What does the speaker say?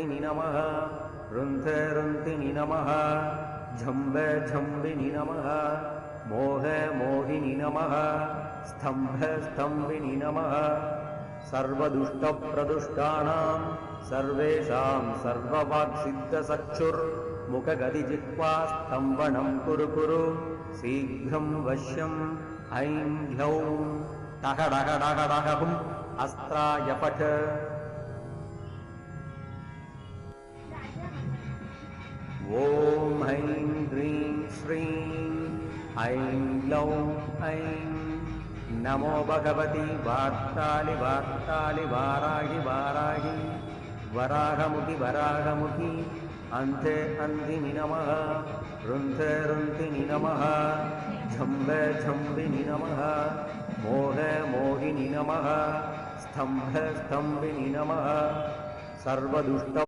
रुन्थिनि नमः। रुन्थ रुन्थिनि नमः। झम्ब झम्बिनि नमः। मोह मोहिनि नमः। स्तम्भ स्तम्भिनि नमः। सर्वदुष्टप्रदुष्टानां सर्वेषां सर्ववाक्सिद्धसक्षुर्मुखगदिजिह्वा स्तम्भनं कुरु कुरु। शीघ्रं वश्यम् ऐं ह्लौं टहडहडहडहुम् अस्त्राय श्रीं ऐं ग्लौं ऐं नमो भगवति वार्तालि वार्तालि वाराहि वाराहि वराहमुखि वराहमुखि अन्ते अन्धिनि नमः रुन्ध रुन्धिनि नमः झम्ब झम्बिनि नमः मोह मोहिनि नमः स्तम्भ स्तम्भिनि नमः सर्वदुष्ट